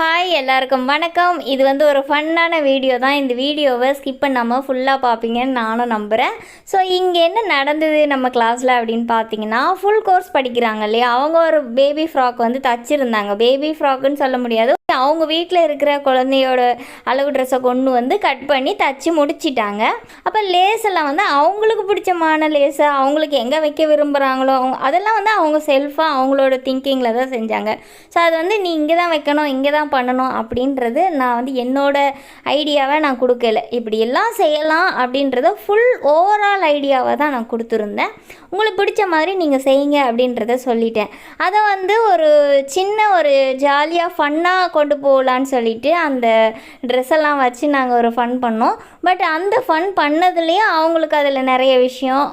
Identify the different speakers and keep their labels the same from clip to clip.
Speaker 1: Hi எல்லாருக்கும் வணக்கம். இது வந்து ஒரு ஃபன்னான வீடியோ தான். இந்த வீடியோவை ஸ்கிப் பண்ணாமல் ஃபுல்லாக பார்ப்பீங்கன்னு நானும் நம்புகிறேன் ஸோ இங்கே என்ன நடந்தது நம்ம கிளாஸில் அப்படின்னு பார்த்தீங்கன்னா ஃபுல் கோர்ஸ் படிக்கிறாங்க இல்லையா? அவங்க ஒரு பேபி ஃப்ராக் வந்து தச்சிருந்தாங்க. பேபி ஃப்ராக்குன்னு சொல்ல முடியாது. அவங்க வீட்டில் இருக்கிற குழந்தையோட அளவு ட்ரெஸ்ஸை கொண்டு வந்து கட் பண்ணி தச்சு முடிச்சிட்டாங்க. அப்போ லேஸ் எல்லாம் வந்து அவங்களுக்கு பிடிச்சமான லேஸை அவங்களுக்கு எங்கே வைக்க விரும்புகிறாங்களோ அவங்க அதெல்லாம் வந்து அவங்க செல்ஃபாக அவங்களோட திங்கிங்கில் தான் செஞ்சாங்க. ஸோ அது வந்து நீ இங்கே தான் வைக்கணும் இங்கே தான் பண்ணணும் அப்படின்றது நான் வந்து என்னோட ஐடியாவை நான் கொடுக்கல. இப்படி எல்லாம் செய்யலாம் அப்படின்றத ஃபுல் ஓவரால் ஐடியாவை தான் நான் கொடுத்துருந்தேன். உங்களுக்கு பிடிச்ச மாதிரி நீங்கள் செய்யுங்க அப்படின்றத சொல்லிட்டேன். அதை வந்து ஒரு சின்ன ஒரு ஜாலியாக ஃபன்னாக கொண்டு போகலான்னு சொல்லிட்டு அந்த ட்ரெஸ் எல்லாம் வச்சு நாங்கள் ஒரு ஃபன் பண்ணோம். பட் அந்த ஃபன் பண்ணதுலேயும் அவங்களுக்கு அதில் நிறைய விஷயம்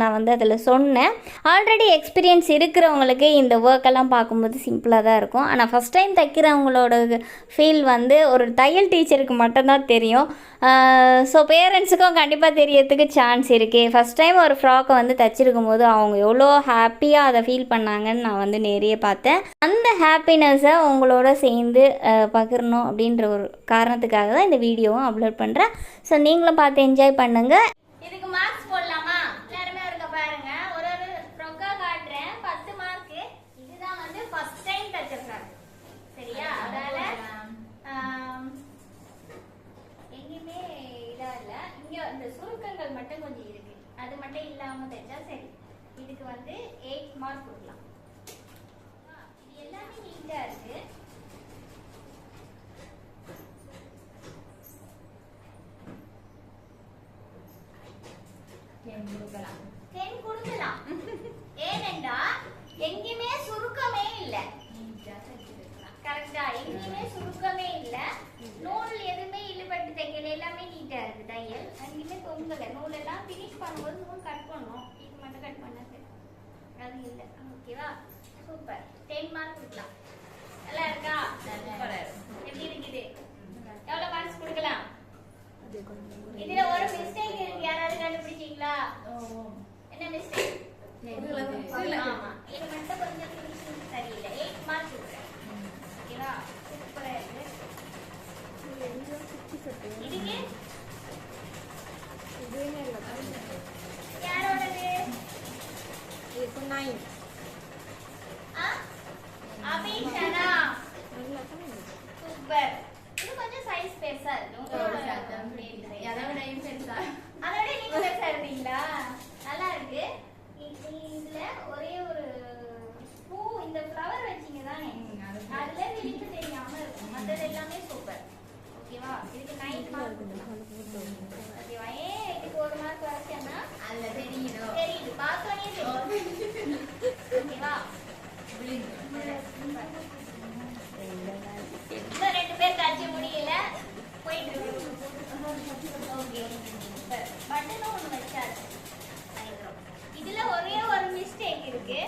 Speaker 1: நான் வந்து அதில் சொன்னேன். ஆல்ரெடி எக்ஸ்பீரியன்ஸ் இருக்கிறவங்களுக்கு இந்த ஒர்க் எல்லாம் பார்க்கும்போது சிம்பிளாக தான் இருக்கும். ஆனால் ஃபஸ்ட் டைம் தைக்கிறவங்களோட ஃபீல் வந்து ஒரு தையல் டீச்சருக்கு மட்டும்தான் தெரியும். ஸோ பேரண்ட்ஸுக்கும் கண்டிப்பாக தெரியறதுக்கு சான்ஸ் இருக்குது ஃபஸ்ட் டைம் ஒரு ஃப்ராக்கை வந்து தச்சிருக்கும் போது அவங்க எவ்வளோ ஹாப்பியாக அதை ஃபீல் பண்ணாங்கன்னு நான் வந்து நிறைய பார்த்தேன். அந்த அந்த ஹாப்பினஸ்ஸை உங்களோட சேர்ந்து பகிரணும் அப்படின்ற ஒரு காரணத்துக்காக தான் இந்த வீடியோவும் அப்லோட் பண்ணுறேன் ஸோ நீங்களும் பார்த்து என்ஜாய் பண்ணுங்கள் இதுக்கு மார்க்ஸ் போடலாமா? எல்லாருமே இருக்க பாருங்க. ஒரு ஒரு ரொக்கா காட்டுறேன். பத்து மார்க் இதுதான் வந்து ஃபர்ஸ்ட் டைம் தச்சிருக்காங்க சரியா? அதனால எங்கேயுமே இதா இல்ல. இங்க இந்த சுருக்கங்கள் மட்டும் கொஞ்சம் இருக்கு. அது மட்டும் இல்லாம தைச்சா சரி. இதுக்கு வந்து எயிட் மார்க் கொடுக்கலாம் ஆ, இது எல்லாமே நீட்டா இருக்கு டென் கொடுக்கலாம். ஏனென்றால் எங்கேயுமே சுருக்கமே இல்லை. கரெக்டா? எங்கேயுமே சுருக்கமே இல்ல. நூல் எதுவுமே இழுபட்டு தைக்கல எல்லாமே நீட்டா இருக்கு தையல். எங்கேயுமே தொங்கல. நூல் எல்லாம் பினிஷ் பண்ணும்போது நூல் கட் பண்ணோம் இது மட்டும் கட் பண்ண சரி அது இல்ல ஓகேவா சூப்பர் டென் மார்க் கொடுக்கலாம் நல்லா இருக்கா எப்படி இருக்குது எவ்வளவு மார்க்ஸ் கொடுக்கலாம் இதுல ஒரு மிஸ்டேக் இருக்கு யாராவது கண்டுபிடிச்சீங்களா என்ன மிஸ்டேக் ஆமா இது மட்டும் கொஞ்சம் finishing சரியில்லை எயிட் மார்க் கொடுக்குறேன் ஓகேவா சூப்பரா இருக்கு இதுக்கு யாரோடது ஆ அபிஷனா சூப்பர் இது கொஞ்சம் சைஸ் பெருசா இருக்கு அதோட நீங்க பெருசா இருந்தீங்களா நல்லா இருக்கு இது இதுல ஒரே ஒரு பூ இந்த ஃப்ளவர் வச்சீங்க தானே அதுல விழிப்பு தெரியாம இருக்கும் மற்றது எல்லாமே சூப்பர் ஓகேவா இதுக்கு நைன் மார்க் ஓகேவா ஏன் இதுக்கு ஒரு மார்க் வரைச்சேன்னா தெரியுது பார்த்தோன்னே தெரியும் ஓகேவா இன்னும் ரெண்டு பேர் தச்சு முடியல போயிட்டு இருக்கு ஓகே பட்டனும் ஒன்று வச்சாச்சு பயங்கரம். இதுல ஒரே ஒரு மிஸ்டேக் இருக்கு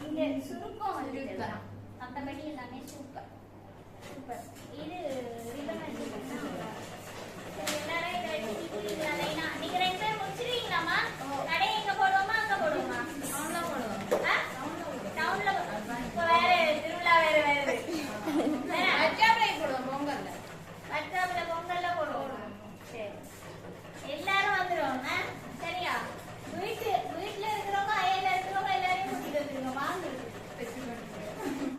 Speaker 1: இந்த சுருக்கம் வந்து மற்றபடி எல்லாமே சூப்பர் சூப்பர் இது ரிபன் வந்து